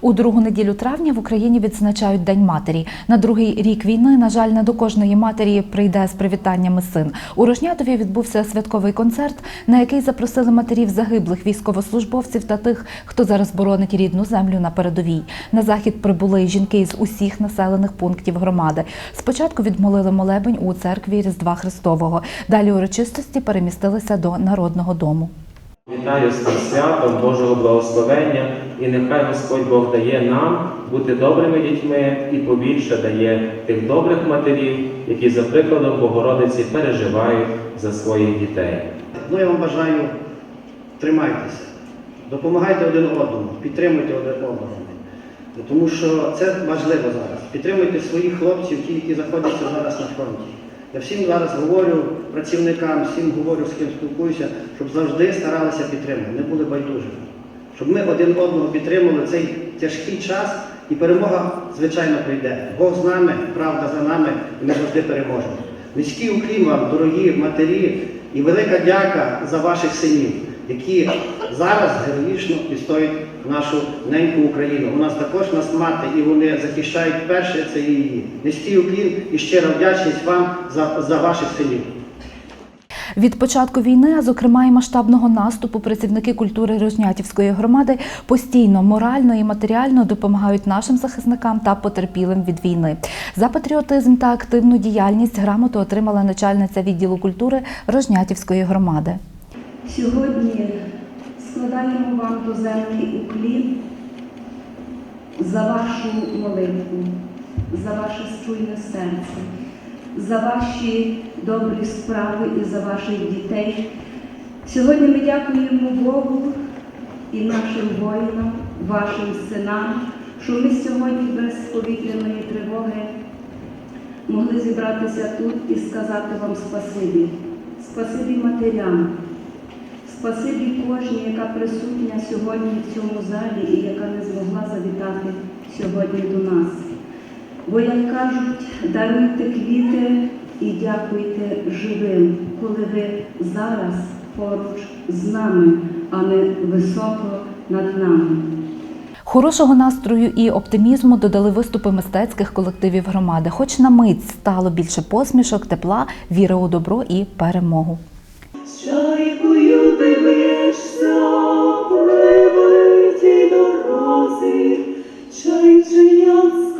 У другу неділю травня в Україні відзначають День матері. На другий рік війни, на жаль, не до кожної матері прийде з привітаннями син. У Рожнятові відбувся святковий концерт, на який запросили матерів загиблих військовослужбовців та тих, хто зараз боронить рідну землю на передовій. На захід прибули жінки з усіх населених пунктів громади. Спочатку відмолили молебень у церкві Різдва Христового. Далі урочистості перемістилися до народного дому. Вітаю з цим святом Божого благословення, і нехай Господь Бог дає нам бути добрими дітьми і побільше дає тих добрих матерів, які за прикладом Богородиці переживають за своїх дітей. Ну, я вам бажаю, тримайтеся, допомагайте один одному, підтримуйте один одного. Тому що це важливо зараз. Підтримуйте своїх хлопців, ті, які знаходяться зараз на фронті. Я всім зараз говорю працівникам, всім говорю, з ким спілкуюся, щоб завжди старалися підтримати, не були байдужими. Щоб ми один одного підтримали цей тяжкий час, і перемога, звичайно, прийде. Бог з нами, правда за нами, і ми завжди переможемо. Низький уклін вам, дорогі матері, і велика дяка за ваших синів, які зараз героїчно відстоюють нашу неньку Україну. У нас також нас мати, і вони захищають перше це її. Низький уклін і щира вдячність вам за, за ваших синів. Від початку війни, а зокрема і масштабного наступу, працівники культури Рожнятівської громади постійно морально і матеріально допомагають нашим захисникам та потерпілим від війни. За патріотизм та активну діяльність грамоту отримала начальниця відділу культури Рожнятівської громади. Сьогодні складаємо вам до землі уклін за вашу молитву, за ваше струйне серце, за ваші добрі справи і за ваших дітей. Сьогодні ми дякуємо Богу і нашим воїнам, вашим синам, що ми сьогодні без повітряної тривоги могли зібратися тут і сказати вам спасибі. Спасибі матерям, спасибі кожній, яка присутня сьогодні в цьому залі і яка не змогла завітати сьогодні до нас. Бо, як кажуть, даруйте квіти і дякуйте живим, коли ви зараз поруч з нами, а не високо над нами. Хорошого настрою і оптимізму додали виступи мистецьких колективів громади. Хоч на мить стало більше посмішок, тепла, віри у добро і перемогу. Дивишся привиті дорозі, чай чи знов.